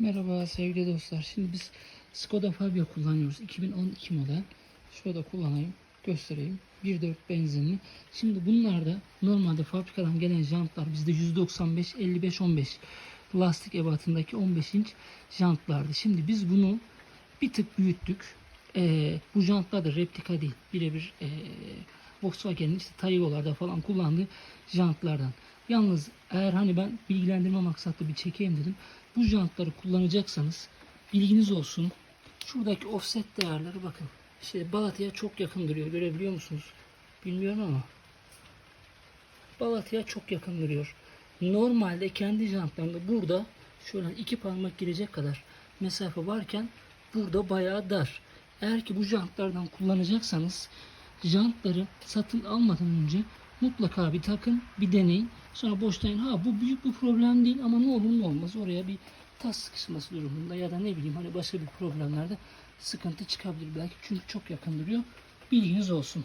Merhaba sevgili dostlar. Şimdi biz Skoda Fabia kullanıyoruz. 2012 model. Şurada kullanayım, göstereyim. 1.4 benzinli. Şimdi bunlarda normalde fabrikadan gelen jantlar bizde 195 55 15 lastik ebatındaki 15 inç jantlardı. Şimdi biz bunu bir tık büyüttük. Ee, bu jantlar da replika değil. Birebir ee, Volkswagen'in işte Taygo'larda falan kullandığı jantlardan. Yalnız eğer hani ben bilgilendirme maksatlı bir çekeyim dedim. Bu jantları kullanacaksanız bilginiz olsun. Şuradaki offset değerleri bakın. İşte Balatya'ya çok yakın duruyor. Görebiliyor musunuz? Bilmiyorum ama. Balatya'ya çok yakın duruyor. Normalde kendi jantlarında burada şöyle iki parmak girecek kadar mesafe varken burada bayağı dar. Eğer ki bu jantlardan kullanacaksanız jantları satın almadan önce mutlaka bir takın, bir deneyin. Sonra boştayın. Ha bu büyük bir problem değil ama ne olur ne olmaz oraya bir tas sıkışması durumunda ya da ne bileyim hani başka bir problemlerde sıkıntı çıkabilir belki. Çünkü çok yakın duruyor. Bilginiz olsun.